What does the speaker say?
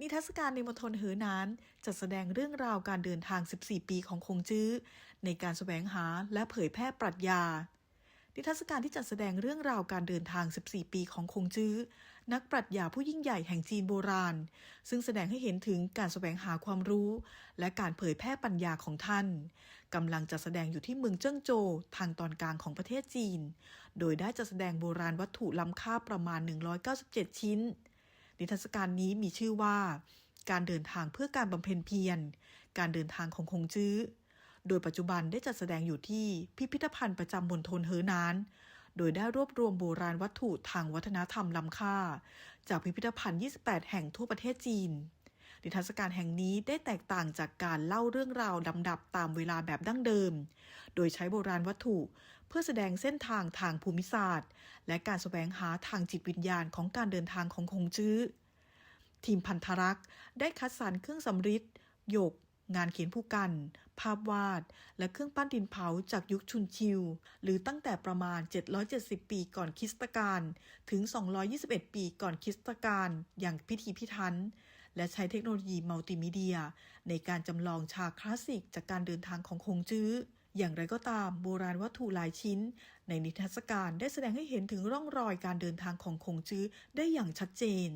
นิทรรศการในมณฑลเหอหนานจัดแสดงเรื่องราวการเดินทาง 14 ปีของคงจื้อ ในการแสวงหาและเผยแพร่ปรัชญา นิทรรศการที่จัดแสดงเรื่องราวการเดินทาง 14 ปีของคงจื้อ นักปรัชญาผู้ยิ่งใหญ่แห่งจีนโบราณ ซึ่งแสดงให้เห็นถึงการแสวงหาความรู้ และการเผยแพร่ปัญญาของท่านกำลังจัดแสดงอยู่ที่เมืองเจิ้งโจวทางตอนกลางของประเทศจีน โดยได้จัดแสดงโบราณวัตถุล้ำค่าประมาณ 197 ชิ้น นิทรรศการนี้มีชื่อว่า การเดินทางเพื่อการบำเพ็ญเพียร การเดินทางของคงจื้อ โดยปัจจุบันได้จัดแสดงอยู่ที่พิพิธภัณฑ์ประจำมณฑลเฮอนาน โดยได้รวบรวมโบราณวัตถุทางวัฒนธรรมล้ำค่า จากพิพิธภัณฑ์ 28 แห่งทั่วประเทศจีน นิทรรศการแห่งนี้ได้แตกต่างจากการเล่าเรื่องราวลำดับตามเวลาแบบดั้งเดิม โดยใช้โบราณวัตถุเพื่อแสดงเส้นทางทางภูมิศาสตร์ และการแสวงหาทางจิตวิญญาณของการเดินทางของคงจื้อ ทีมพันธรักษ์ได้คัดสรรเครื่องสำริดหยก งานเขียนผู้กัน ภาพวาด และเครื่องปั้นดินเผาจากยุคชุนชิว หรือตั้งแต่ประมาณ 770 ปีก่อนคริสตกาลถึง 221 ปีก่อนคริสตกาลอย่างพิธีพิถัน และใช้เทคโนโลยีมัลติมีเดีย ในการจำลองฉากคลาสสิกจากการเดินทางของคงจื้อ อย่างไรก็ตามโบราณวัตถุหลายชิ้น ในนิทรรศการได้แสดงให้เห็นถึงร่องรอยการเดินทางของคงจื้อได้อย่างชัดเจน